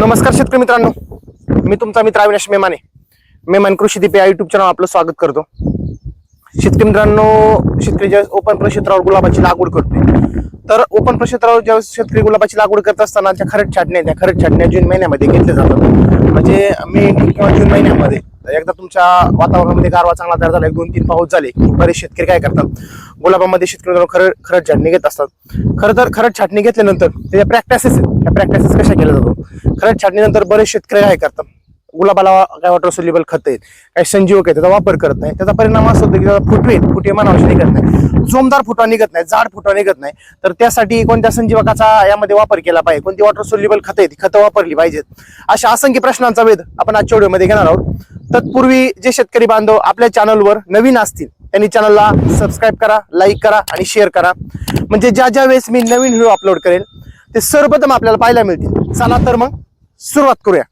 नमस्कार शेतकरी मित्रांनो. मी तुमचा मित्र अविनाश मेमाने. मेमान कृषी दीप या युट्यूब चॅनल आपलं स्वागत करतो. शेतकरी मित्रांनो शेतकरी ज्यावेळेस ओपन प्रक्षेत्रावर गुलाबाची लागवड करतोय तर ओपन प्रक्षेत्रावर ज्यावेळेस शेतकरी गुलाबाची लागवड करत असताना त्या खरड छाटण्या त्या खरड छाटण्या जून महिन्यामध्ये घेतल्या जातात. म्हणजे मे किंवा जून महिन्यामध्ये. एकदा तुमच्या वातावरणामध्ये गारवा चांगला तयार झाला एक दोन तीन पाऊस झाले की बरेच शेतकरी काय करतात? गुलाबामध्ये शेतकरी खरं खरंच छाटणी घेत असतात. खरं तर खरंच छाटणी घेतल्यानंतर त्याच्या प्रॅक्टिसेस आहेत. त्या प्रॅक्टिसेस कशा केल्या जातात? खरंच छाटणीनंतर बरेच शेतकरी काय करतात? गुलाबाला काय वॉटर सोल्युबल खत आहेत काही संजीवक आहेत त्याचा वापर करत नाही. त्याचा परिणाम असा होतो की त्याचा फुटवे फुटे फुटवे मनावशी निघत नाही. जोमदार फुटवा निघत नाही जाड फुटवा निघत नाही. तर त्यासाठी कोणत्या संजीवकाचा यामध्ये वापर केला पाहिजे? कोणती वॉटर सोल्युबल खतं आहेत खतं वापरली पाहिजेत. अशा असंख्य प्रश्नांचा वेध आपण आजच्या व्हिडिओमध्ये घेणार आहोत. तत्पूर्वी जे शेतकरी बांधव आपल्या चॅनलवर नवीन असतील त्यांनी चॅनलला सबस्क्राईब करा लाईक करा आणि शेअर करा. म्हणजे ज्या ज्या वेळेस मी नवीन व्हिडिओ अपलोड करेल ते सर्वप्रथम आपल्याला पाहायला मिळतील. चला तर मग सुरुवात करूया.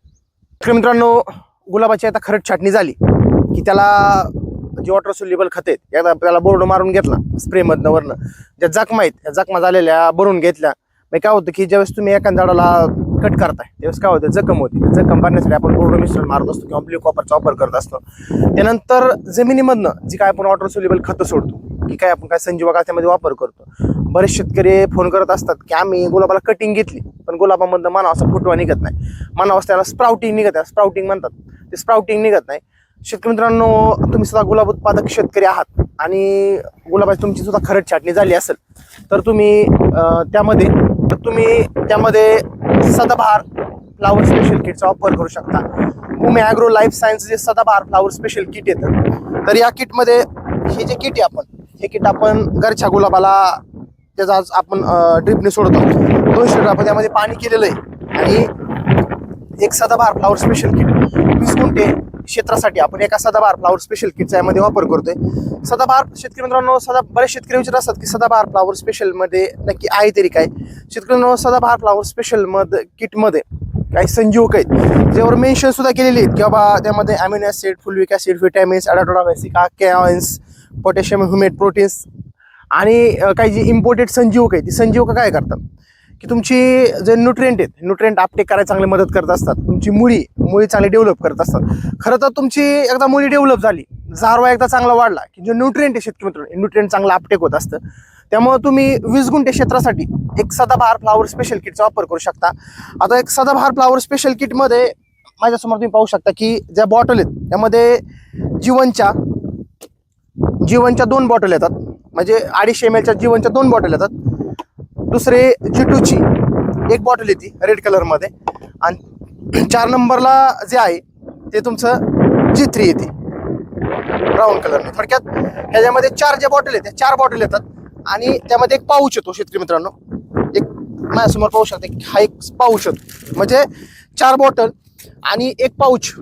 तर मित्रांनो गुलाबाची आता खरंच छाटणी झाली की त्याला जे वॉटर सोल्युबल खत आहेत एकदा त्याला बोर्ड मारून घेतला स्प्रेमधनं वरनं. ज्या जखमा आहेत त्या जखमा झालेल्या भरून घेतल्या. मग काय होतं की ज्यावेळेस तुम्ही एका झाडाला कट करताय त्यावेळेस काय होतं जखम होती. जखम भरण्यासाठी आपण बोर्ड मिश्रण मारत असतो किंवा ब्ल्यू कॉपरचा वापर करत असतो. त्यानंतर जमिनीमधनं जी काय आपण वॉटर सोल्युबल खतं सोडतो की काय आपण काय संजीवका त्यामध्ये वापर करतो बरेच शेतकरी फोन करत असतात की आम्ही गुलाबाला कटिंग घेतली. पण गुलाबामधनं मानव फुटवा निघत नाही. मानवास त्याला स्प्राउटिंग निघत आहे. स्प्राउटिंग म्हणतात. ते स्प्राउटिंग निघत नाही. शेतकरी मित्रांनो तुम्ही सुद्धा गुलाब उत्पादक शेतकरी आहात आणि गुलाबाची तुमची सुद्धा खरड छाटणी झाली असेल तर तुम्ही त्यामध्ये तर तुम्ही त्यामध्ये सदाबहार फ्लावर स्पेशल किटचा वापर करू शकता. भूमी ॲग्रो लाईफ सायन्स जे सदाबहार फ्लावर स्पेशल किट येतं. तर या किटमध्ये हे जे किट आहे आपण हे किट आपण घरच्या गुलाबाला त्याचा आज आपण ड्रिपने सोडतो दोनशे आपण त्यामध्ये पाणी केलेलं आहे. आणि एक सदाबहार फ्लावर स्पेशल किट वीस गुंठे क्षेत्रासाठी आपण एका सदाबहार फ्लावर स्पेशल किटचा यामध्ये वापर करतोय. सदाबहार शेतकरी मित्रांनो सदा बरेच शेतकरी विचार असतात की सदाबहार फ्लावर स्पेशलमध्ये नक्की आहे तरी काय? शेतकरी मित्रांनो सदाबहार फ्लावर स्पेशल मध किटमध्ये काही संजीवक आहेत. ज्यावर मेन्शन सुद्धा केलेली आहेत. की बाबा त्यामध्ये amino acid fulvic acid vitamins ॲडाटोरावेसिका कॅन्स पोटॅशियम ह्युमेट प्रोटीन्स आणि काही जी इम्पोर्टेड संजीवक आहे ती संजीवक काय करतात? की तुमची जे न्यूट्रिएंट आहेत न्यूट्रिएंट आपटेक करायला चांगली मदत करत असतात. तुमची मुळी मुळी चांगली डेव्हलप करत असतात. खरं तर तुमची एकदा मुळी डेव्हलप झाली जारवा एकदा चांगला वाढला की जे न्यूट्रिएंट आहे शेतकरी मित्र न्यूट्रिएंट चांगला आपटेक होत असतं. त्यामुळे तुम्ही वीस गुंठे क्षेत्रासाठी एक सदाबहार फ्लावर स्पेशल किटचा वापर करू शकता. आता एक सदाबहार फ्लावर स्पेशल किटमध्ये माझ्यासमोर तुम्ही पाहू शकता की ज्या बॉटल आहेत त्यामध्ये जीवनच्या जीवनच्या दोन बॉटल येतात. म्हणजे अडीचशे एम एलच्या जीवनच्या दोन बॉटल येतात. दुसरे जिटूची एक बॉटल येते रेड कलरमध्ये आणि चार नंबरला जे आहे ते तुमचं जी थ्री येते. ब्राऊन कलरने थोडक्यात ह्याच्यामध्ये चार ज्या बॉटल येते चार बॉटल येतात. आणि त्यामध्ये एक पाऊच येतो शेतकरी मित्रांनो. एक माझ्यासमोर पाहू शकते हा एक पाऊच येतो म्हणजे चार बॉटल आणि एक पाऊच.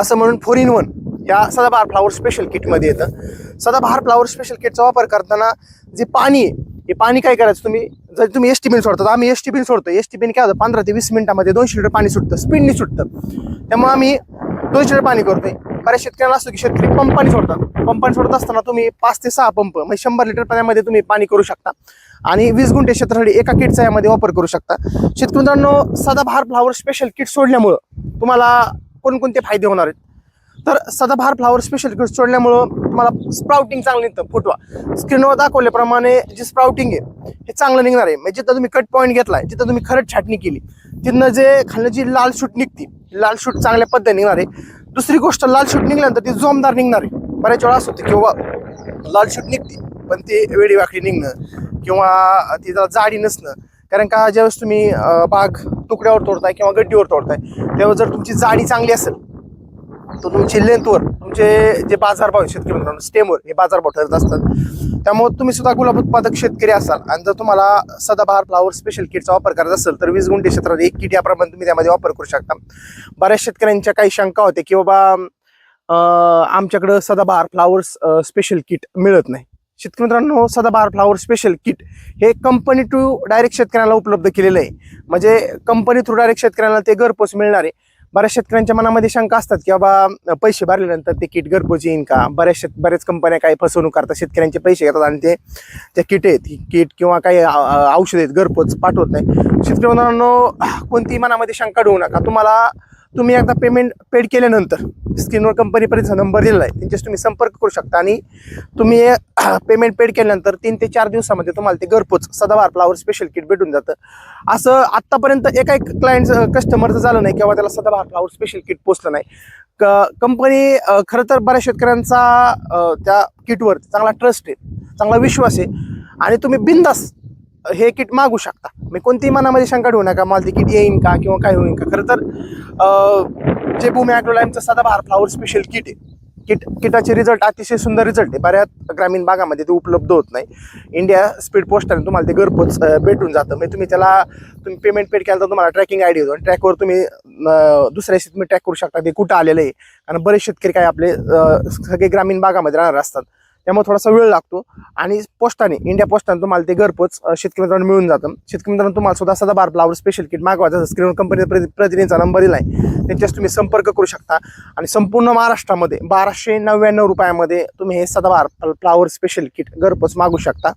असं म्हणून फोर इन वन या सदाबहार फ्लावर स्पेशल किटमध्ये येतं. सदाबहार फ्लावर स्पेशल किटचा वापर करताना जे पाणी आहे हे पाणी काय करायचं तुम्ही? जर तुम्ही एस टी बिन सोडतात आम्ही एस टी बिन सोडतो एस टी बिन काय होतं? पंधरा ते वीस मिनिटामध्ये दोनशे लिटर पाणी सुटतं स्पीडनी सुटतं. त्यामुळे आम्ही दोनशे लिटर पाणी करतोय. बऱ्याच शेतकऱ्यांना असतो की शेतकरी पंपाने सोडतात. पंपाने सोडत असताना तुम्ही पाच ते सहा पंप म्हणजे शंभर लिटर पाण्यामध्ये तुम्ही पाणी करू शकता. आणि वीस गुंठे क्षेत्रासाठी एका किटचा यामध्ये वापर करू शकता. शेतकरी मित्रांनो सदाबहार फ्लावर स्पेशल किट सोडल्यामुळं तुम्हाला कोणकोणते फायदे होणार आहेत? तर सदाबहार फ्लावर स्पेशल किट सोडल्यामुळं तुम्हाला स्प्राउटिंग चांगलं निघतं. फुटवा स्क्रीनवर दाखवल्याप्रमाणे जे स्प्राउटिंग आहे हे चांगलं निघणार आहे. म्हणजे जिथं तुम्ही कट पॉईंट घेतलाय जिथं तुम्ही खरंच छाटणी केली तिथनं जे खाल्लं जी लाल शूट निघते लाल शूट चांगल्या पद्धतीने निघणार आहे. दुसरी गोष्ट लाल शूट निघल्यानंतर ती जोमदार निघणार आहे. बऱ्याच वेळा असं होतं किंवा लाल शूट निघते. पण ते वेडी वाकडी निघणं किंवा ती जरा जाडी नसणं. कारण का ज्यावेळेस तुम्ही बाग तुकड्यावर तोडताय किंवा गड्डीवर तोडताय तेव्हा जर तुमची जाडी चांगली असेल तर तुमची लेंथवर तुमचे जे बाजारभाव शेतकरी मित्रांनो स्टेमवर हे बाजारभाव ठरत असतात. त्यामुळे तुम्ही सुद्धा गुलाब उत्पादक शेतकरी असाल आणि जर तुम्हाला सदाबहार फ्लावर स्पेशल किटचा वापर करायचा असेल तर वीस गुंठे क्षेत्रात एक किट याप्रमाणे तुम्ही त्यामध्ये वापर करू शकता. बऱ्याच शेतकऱ्यांच्या काही शंका होते की बाबा आमच्याकडं सदाबहार फ्लावर्स स्पेशल किट मिळत नाही. शेतकरी मित्रांनो सदाबहार फ्लावर स्पेशल किट हे कंपनी टू डायरेक्ट शेतकऱ्यांना उपलब्ध केलेलं आहे. म्हणजे कंपनी थ्रू डायरेक्ट शेतकऱ्यांना ते घरपोच मिळणार आहे. बऱ्याच शेतकऱ्यांच्या मनामध्ये शंका असतात की बाबा पैसे भरल्यानंतर ते किट घरपोच येईन का? बऱ्याच शेत बऱ्याच कंपन्या काही फसवणूक करतात शेतकऱ्यांचे पैसे घेतात आणि ते त्या किट आहेत किट किंवा काही औषध आहेत घरपोच पाठवत नाही. शेतकरी मित्रांनो कोणतीही मनामध्ये शंका ठेवू नका. तुम्हाला तुम्ही एकदा पेमेंट पेड केल्यानंतर स्क्रीनवर कंपनीपर्यंत नंबर दिलेला आहे त्यांच्याशी तुम्ही संपर्क करू शकता. आणि तुम्ही पेमेंट पेड केल्यानंतर तीन ते चार दिवसामध्ये तुम्हाला ते घरपोच सदाबहार फ्लावर स्पेशल किट भेटून जातं. असं आत्तापर्यंत एका एक क्लायंट कस्टमरचं झालं नाही किंवा त्याला सदाबहार फ्लावर स्पेशल किट पोचलं नाही. क कंपनी खरं तर बऱ्याच शेतकऱ्यांचा त्या किटवर चांगला ट्रस्ट आहे चांगला विश्वास आहे. आणि तुम्ही बिंदास हे किट मागू शकता. मी कोणतीही मनामध्ये शंका ठेवू नका. मला ते किट येईन का किंवा काय होईन का? खरं तर जे भूमी ॲग्रोलाईमचं सदाबहार फ्लावर स्पेशल किट आहे किट किटाचे रिझल्ट अतिशय सुंदर रिझल्ट आहे. बऱ्याच ग्रामीण भागामध्ये ते उपलब्ध होत नाही. इंडिया स्पीड पोस्टाने तुम्हाला ते घरपोच भेटून जातं. म्हणजे तुम्ही त्याला तुम्ही पेमेंट पेड केलं तर तुम्हाला ट्रॅकिंग आयडी येतो आणि ट्रॅकवर तुम्ही दुसऱ्या शेत तुम्ही ट्रॅक करू शकता. ते कुठं आलेलं आहे. आणि बरेच शेतकरी काय आपले सगळे ग्रामीण भागामध्ये राहणार असतात. त्यामुळे थोडासा वेळ लागतो. आणि पोस्टाने इंडिया पोस्टाने तुम्हाला ते घरपोच शेतकरी मित्रांनो मिळून जातं. शेतकरी मित्रांनो तुम्हाला सुद्धा सदा बार फ्लावर स्पेशल किट मागवायचं स्क्रीनवर कंपनी प्रतिनिधीचा नंबर दिला आहे त्यांच्याशी तुम्ही संपर्क करू शकता. आणि संपूर्ण महाराष्ट्रामध्ये बाराशे नव्याण्णव रुपयामध्ये तुम्ही हे सदाबार फ्लावर स्पेशल किट घरपोच मागू शकता.